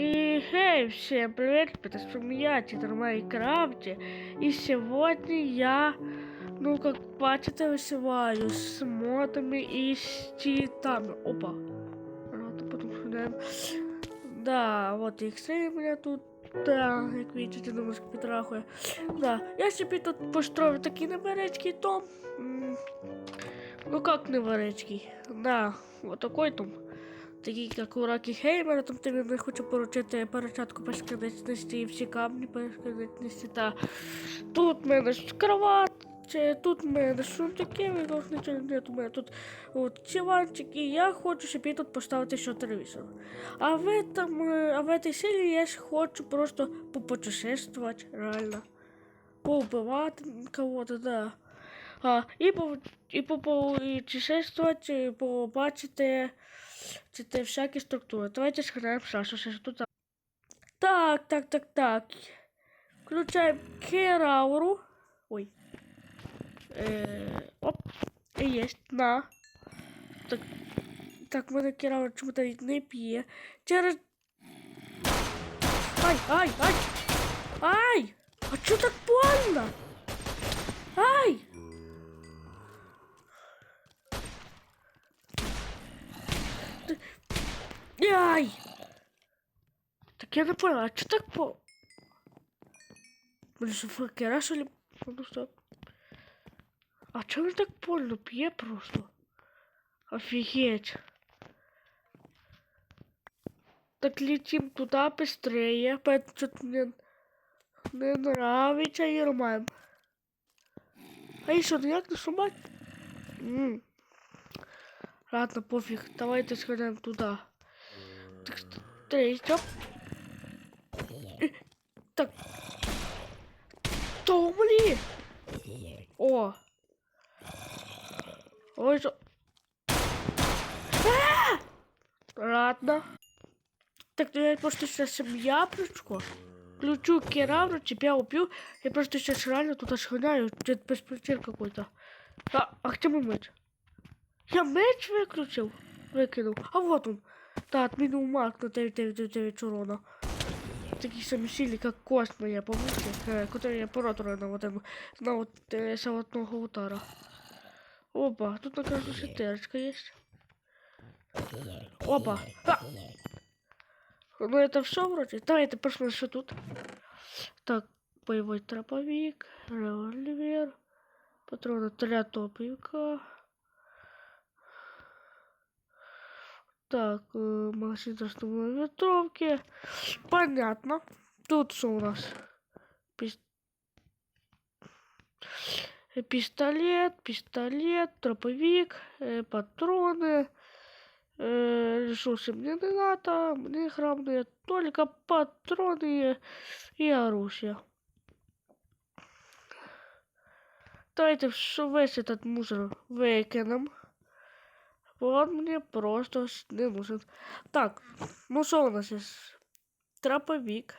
И хей, всем привет, это я, Титр Майнкрафте. И сегодня я, ну как бачите, висіваю з модами і з читами. Опа. Рада, потім шукаємо. Да, вот ікси у мене тут. Да, як бачите, немножко підрахує. Да, я собі тут построїв такий невеличкий дом. Ну как невеличкий? Да, вот такой дом. Такий, як у Ракі Хеймера, там тобі не хочу поручити перечатку безконечності і всі камні безконечності. Та тут в мене ж кровать, чи тут в мене шунтики, нічого нет, у мене тут от, чиванчик, і я хочу собі тут поставити ще телевізор. А в этом, е, а в этой серії я ж хочу просто попутешествовать, реально. Поубивати кого-то, да. А, і, по, і попутешествовать, і побачити це те всякі структури. Давайте згадаємо Сашу, що тут. Так, так, так, так. Включаємо Керауру. Ой. Е, оп. І єсть. На. Так. Так, в мене Кераура чому-то не п'є. Через. Ай, ай, ай! Ай! А чо так больно? Ай! Так я не поняла, а что так по... Блин, что факера, что ли? Ну что? А чё он так больно пье просто? Офигеть. Так летим туда быстрее, поэтому что-то мне не нравится и ломаем. А еще як не сломать? М. Ладно, пофиг, давайте сходим туда. Так что, ты стоп. Так. Томли! О! Ой, что... А! Ладно. Так, ну я просто сейчас яблочко. Включу керавру, тебя убью. Я просто сейчас реально тут ошханяю. Это беспредел какой-то. А, а где мой меч? Я меч выключил. Выкинул. А вот он. Да, отменил марк на 999 урона. Такие самые сильные, как кость моя, помните? Э, которые я поратора на вот этом, на вот э, самотного удара. Опа, тут оказывается шестерочка есть. Опа. А! Ну это все вроде. Давайте посмотрим, что тут. Так, боевой троповик, револьвер, патроны для топливка. Так, э, магазин основной ветровки. Понятно. Тут что у нас? Э, Пистолет, пистолет, троповик, э, патроны. Э, ресурсы мне не надо, мне главное только патроны и оружие. Давайте весь этот мусор выкинем. Он мне просто не нужен. Так, ну что у нас є? Траповік.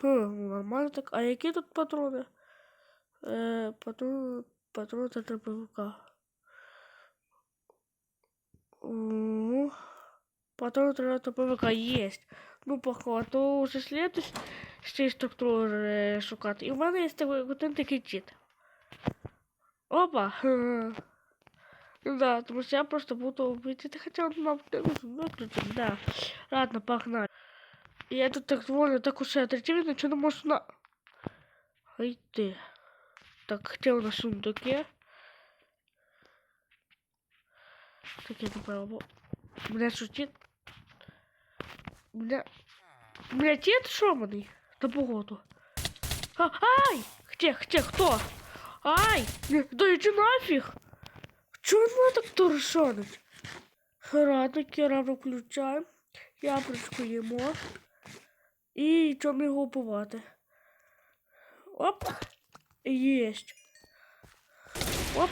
Хм, нормально так. А какие тут патроны? Е, патроны патрон та траповика. Ну, патрон та траповика є. Ну, походу, то вже слід шукать. И у меня есть такой вот он такий чит. Опа! Да, потому что я просто буду выйти, хотя он нам выключим, да. Ладно, погнали. Я тут так довольно так уж отречивый, что не можешь на... Ай ты. Так, где у нас сундуки? Так, я. У меня шутит. Меня... Меня дед шоманый. На погоду. А, ай! Где, где, кто? Ай! Да иди нафиг! Мене так торшонить? Ладно, кераву включаємо. Яблучко їмо. І йдемо його убивати. Оп! Єсть. Оп.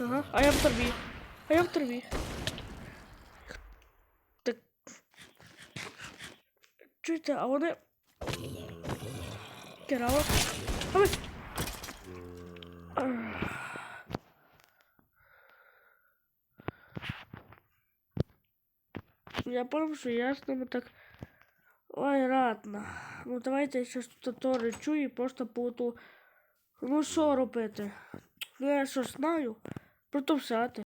Ага, а я в траві. А я в траві. Так. Чуєте, а вони... Керава. А. Я понял, що ясно, з так. Ой, радно. Ну давайте я щось тут речу і просто буду. Ну що робити? Ну я що знаю? Продовжати.